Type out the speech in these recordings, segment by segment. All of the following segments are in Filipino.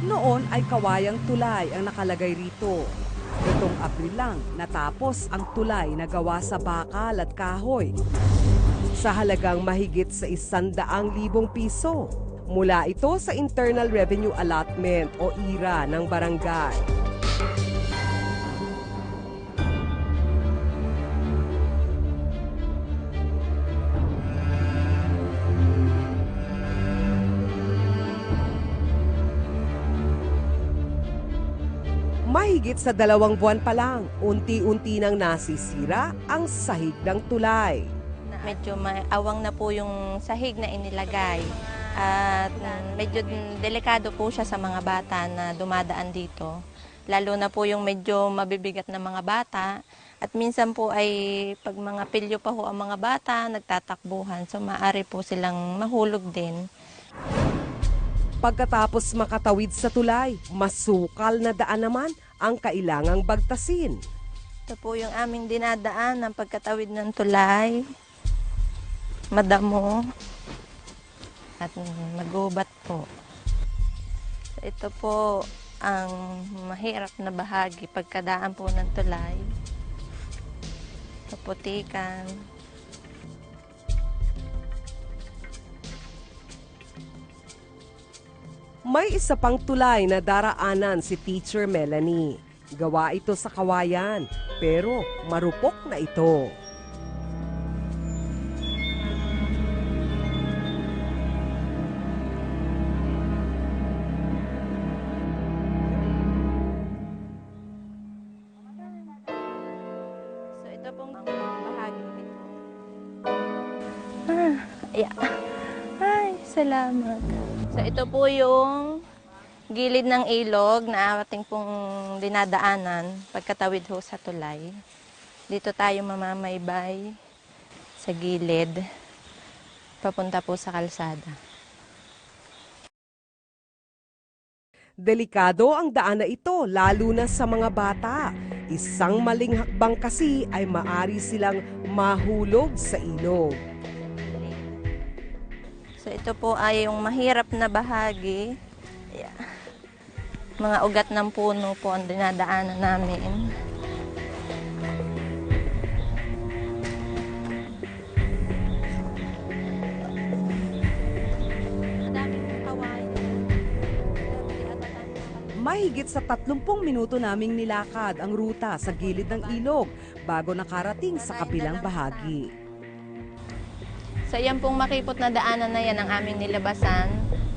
Noon ay kawayang tulay ang nakalagay rito. Itong Abril lang natapos ang tulay na gawa sa bakal at kahoy sa halagang mahigit sa isandaang libong piso. Mula ito sa Internal Revenue Allotment o IRA ng barangay. Mahigit sa dalawang buwan pa lang, unti-unti nang nasisira ang sahig ng tulay. Medyo maawang na po yung sahig na inilagay. At mm, medyo delikado po siya sa mga bata na dumadaan dito. Lalo na po yung medyo mabibigat na mga bata. At minsan po ay pag mga pilyo pa ho ang mga bata, nagtatakbuhan. So maaari po silang mahulog din. Pagkatapos makatawid sa tulay, masukal na daan naman ang kailangang bagtasin. Ito po yung aming dinadaan ng pagkatawid ng tulay. Madamo. At magubat po. Ito po ang mahirap na bahagi pagkadaan po ng tulay. Kaputikan. May isa pang tulay na daraanan si Teacher Melanie. Gawa ito sa kawayan, pero marupok na ito. So ito pong bahagi nito. Ah, yeah. Salamat. So ito po yung gilid ng ilog na ating pong dinadaanan pagkatawid ho sa tulay. Dito tayo mamamaybay sa gilid papunta po sa kalsada. Delikado ang daan na ito, lalo na sa mga bata. Isang maling hakbang kasi ay maari silang mahulog sa ilog. So ito po ay yung mahirap na bahagi. Yeah. Mga ugat ng puno po ang dinadaanan namin. Mahigit sa 30 minuto naming nilakad ang ruta sa gilid ng ilog bago nakarating sa kabilang bahagi. So yan pong makipot na daanan na yan ang aming nilabasan.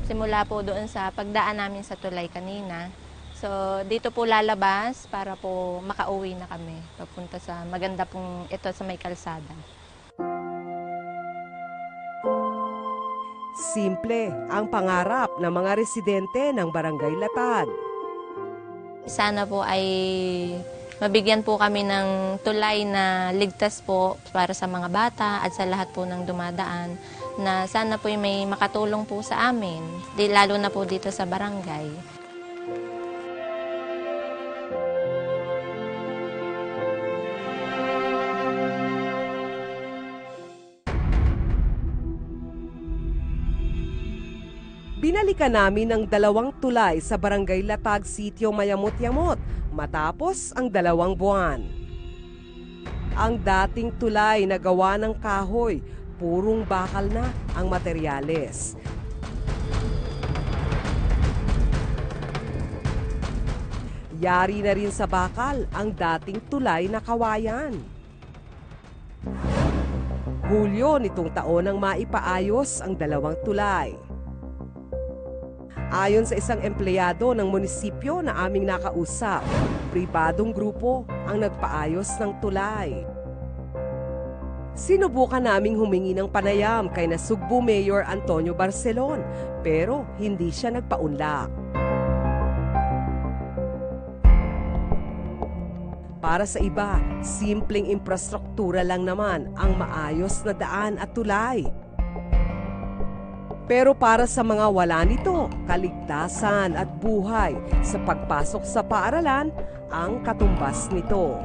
Simula po doon sa pagdaan namin sa tulay kanina. So dito po lalabas para po makauwi na kami. Papunta sa maganda pong ito sa may kalsada. Simple ang pangarap ng mga residente ng Barangay Latag. Sana po ay mabigyan po kami ng tulay na ligtas po para sa mga bata at sa lahat po ng dumadaan na sana po may makatulong po sa amin, lalo na po dito sa barangay. Binalikan namin ang dalawang tulay sa Barangay Latag Sitio Mayamot-Yamot matapos ang dalawang buwan. Ang dating tulay na gawa ng kahoy, purong bakal na ang materyales. Yari na rin sa bakal ang dating tulay na kawayan. Hulyo nitong taon ang maipaayos ang dalawang tulay. Ayon sa isang empleyado ng munisipyo na aming nakausap, pribadong grupo ang nagpaayos ng tulay. Sinubukan naming humingi ng panayam kay Nasugbu Mayor Antonio Barcelon pero hindi siya nagpaunlak. Para sa iba, simpleng infrastruktura lang naman ang maayos na daan at tulay. Pero para sa mga wala nito, kaligtasan at buhay sa pagpasok sa paaralan ang katumbas nito.